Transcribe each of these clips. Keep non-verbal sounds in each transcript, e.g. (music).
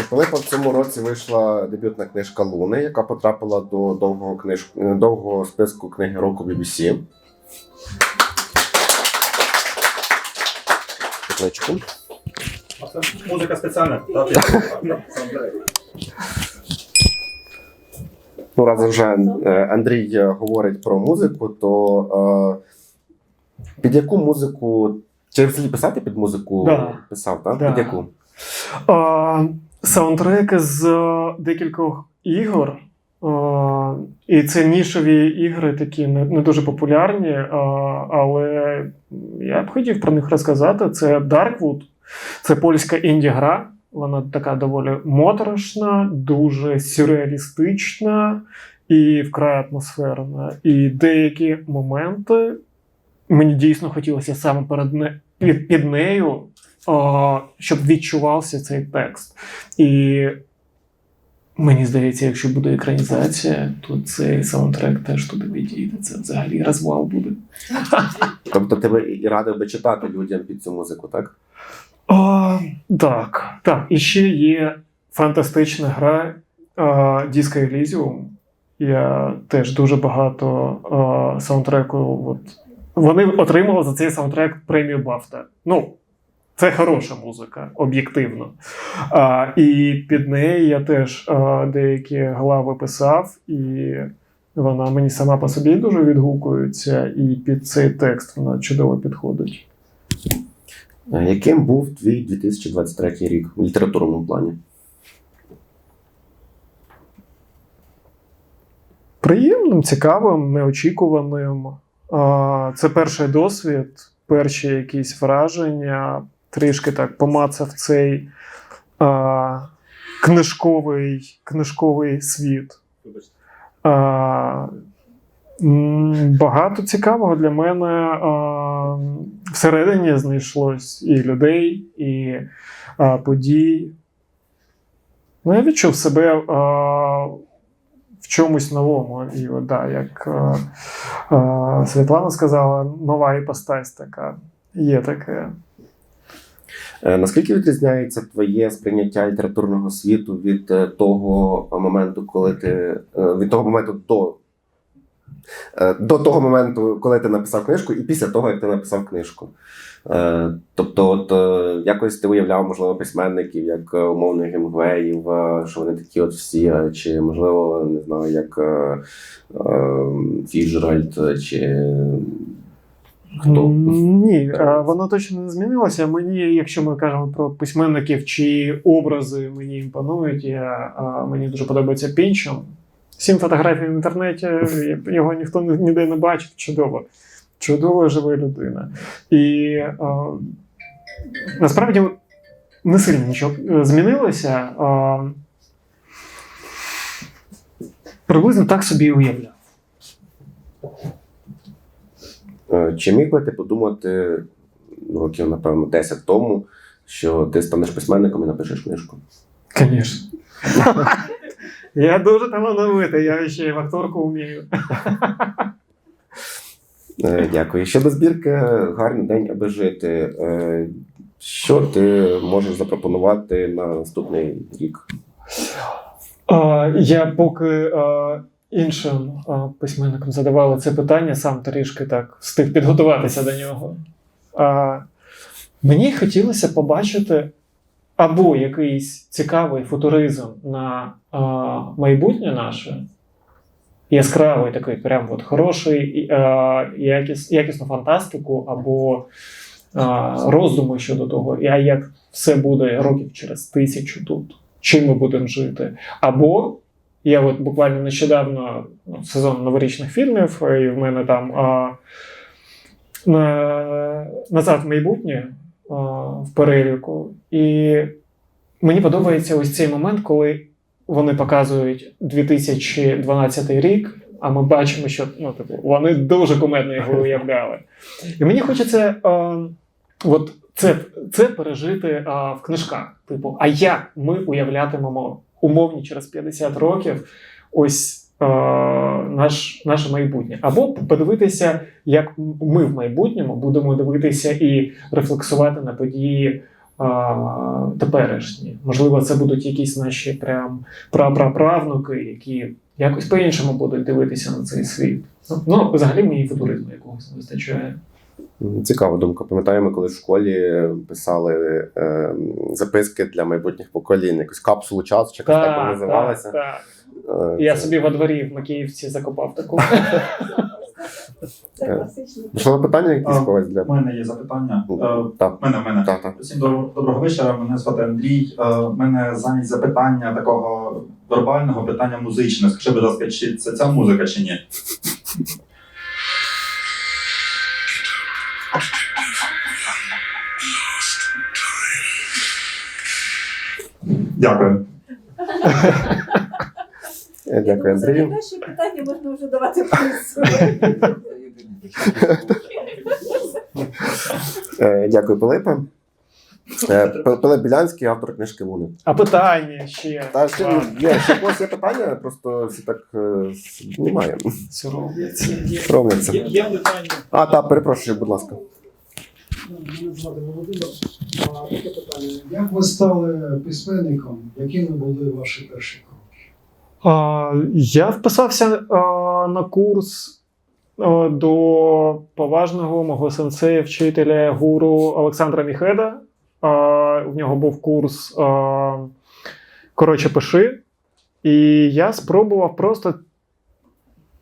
У Пилипа в цьому році вийшла дебютна книжка Луни, яка потрапила до довгого, книж... довгого списку книги року BBC. А це музика спеціальна. Ну, раз вже е, Андрій говорить про музику, то е, під яку музику. Чи взагалі писати під музику Да. писав, так? Да. Під яку? А, саундтреки з е, декількох ігор. А, і це нішові ігри, такі не, дуже популярні, а, але я б хотів про них розказати. Це Darkwood, це польська інді-гра. Вона така доволі моторошна, дуже сюрреалістична і вкрай атмосферна. І деякі моменти мені дійсно хотілося саме перед не, під, під нею щоб відчувався цей текст. І мені здається, якщо буде екранізація, то цей саундтрек теж туди підійде. Це взагалі розвал буде. Тобто ти би і радив би читати людям під цю музику, так? А, так, так. І ще є фантастична гра Disco Elysium. Я теж дуже багато саундтреку. От, вони отримали за цей саундтрек премію Бафта. Ну, це хороша музика, об'єктивно. А, і під неї я теж а, деякі глави писав, і вона мені сама по собі дуже відгукується, і під цей текст вона чудово підходить. Яким був твій 2023 рік в літературному плані? Приємним, цікавим, неочікуваним. А, Це перший досвід, перші якісь враження. Трішки так помацав цей а, книжковий, книжковий світ. А, багато цікавого для мене а, всередині знайшлось і людей, і а, подій. Ну, я відчув себе а, в чомусь новому. І от, да, як а, а, Світлана сказала, нова іпостась така. Є таке. Е, Наскільки відрізняється твоє сприйняття літературного світу від е, того моменту, коли ти е, від того моменту до, до того моменту, коли ти написав книжку, і після того, як ти написав книжку? Тобто, от якось ти уявляв, можливо, письменників, як умовних Гемгвеїв, що вони такі от всі, чи можливо, не знаю, як Фіджеральд, чи хто? Ні, воно точно не змінилося. Мені, якщо ми кажемо про письменників чи образи мені імпонують, я, мені дуже подобається Пінчон. Сім фотографій в інтернеті, його ніхто ніде не бачив. Чудово. Чудова жива людина. І а, насправді не сильно нічого е, змінилося. А, приблизно так собі і уявляв. Е, Чи міг би ти подумати ну, років, напевно, 10 тому, що ти станеш письменником і напишеш книжку? Конечно. Я дуже талановитий, я ще й в акторку вмію. Е, Дякую. Щодо збірки гарний день, аби жити. Е, Що ти можеш запропонувати на наступний рік? Я поки іншим письменникам задавали це питання, сам трішки так встиг підготуватися до нього. А, мені хотілося побачити або якийсь цікавий футуризм на а, майбутнє наше. Яскравий такий, прям от хороший, якіс, якісну фантастику, або а, роздуми щодо того, а як все буде років через тисячу тут, чим ми будемо жити. Або я от буквально нещодавно ну, сезон новорічних фільмів, і в мене там а, на, назад в майбутнє а, в переліку. І мені подобається ось цей момент, коли вони показують 2012 рік. А ми бачимо, що ну, типу, вони дуже кумедно його уявляли. І мені хочеться е, от це, це пережити а, в книжках. Типу, а як ми уявлятимемо умовні через 50 років ось е, наш, наше майбутнє? Або подивитися, як ми в майбутньому будемо дивитися і рефлексувати на події а, теперішні. Можливо, це будуть якісь наші прям прапраправнуки, які якось по-іншому будуть дивитися на цей світ. Ну, взагалі мені футуризму якогось не вистачає. Цікава думка. Пам'ятаємо, коли в школі писали е, записки для майбутніх поколінь, якусь капсулу часу, чи якось так, вона називалася. так. Е, Я це- собі во дворі в Макіївці закопав таку. (laughs) Це Е, питання якісь когось для У мене є запитання. Е, так, мене, мене. так, так. Всім добро- доброго вечора. Мене звати Андрій. Е, У мене замість запитання такого вербального питання музичне. Скажи, будь ласка, чи це ця музика, чи ні? Дякую. Дякую, Андрію. найкраще питання можна вже давати. Е, Дякую, Пилипе. Е, Пилип Білянський, автор книжки Луни. А питання ще. Та ще є, ще когось є питання, просто всі так е, немає. Соромляться. Є питання. А, так, перепрошую, будь ласка. Мене звати Володимир. Таке питання. Як ви стали письменником? Якими були ваші перші кроки? А, Я вписався а, на курс а, до поважного мого сенсея, вчителя гуру Олександра Міхеда. А, У нього був курс а, Коротше, пиши. І я спробував просто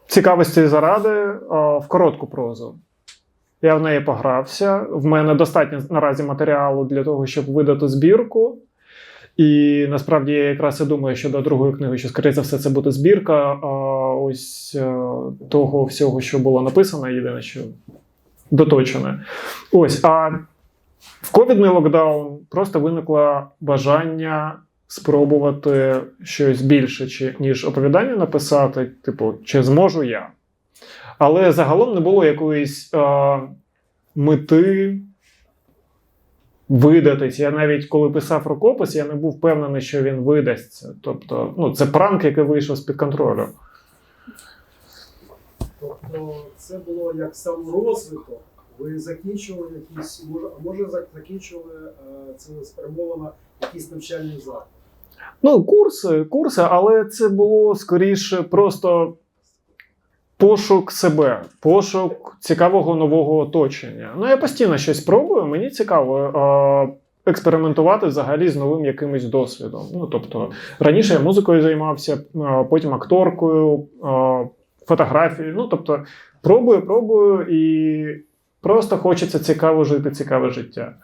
цікавості заради а, в коротку прозу. Я в неї погрався. В мене достатньо наразі матеріалу для того, щоб видати збірку. І насправді я якраз і думаю, що до другої книги, що, скоріше за все, це буде збірка а, ось е, того всього, що було написано, єдине, що доточене. Ось, а в ковідний локдаун просто виникло бажання спробувати щось більше, чи, ніж оповідання написати, типу, чи зможу я. Але загалом не було якоїсь а, мети видатись. Я навіть коли писав рукопис, я не був впевнений, що він видасться. Тобто, ну, це пранк, який вийшов з-під контролю. Тобто це було як саморозвиток. Ви закінчували якісь, може, а може зак- закінчували е, цілеспрямовано якийсь навчальний заклад. Ну, курси, курси, але це було скоріше просто пошук себе, пошук цікавого нового оточення. Ну, я постійно щось пробую, мені цікаво. Е- Експериментувати взагалі з новим якимось досвідом. Ну, тобто, раніше я музикою займався, е, потім акторкою, е, фотографією. Ну, тобто, пробую, пробую, і просто хочеться цікаво жити, цікаве життя.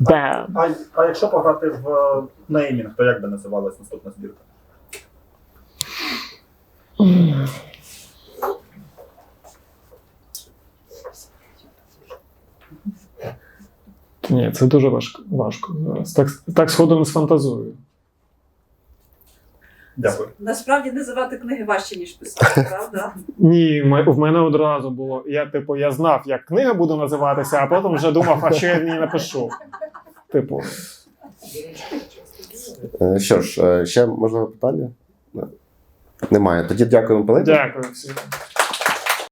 Да. А, а якщо пограти в неймінг, то як би називалась наступна збірка? Ні, це дуже важко. важко зараз. Так, так сходу не сфантазую. Дякую. Насправді називати книги важче, ніж писати, (laughs) правда? Ні, в мене одразу було. Я, типу, я знав, як книга буде називатися, а потім вже думав, а що я в ній напишу. Типу, Е, Що ж, е, ще можливо питання? Немає. Тоді дякуємо, Пилипе. дякую всім.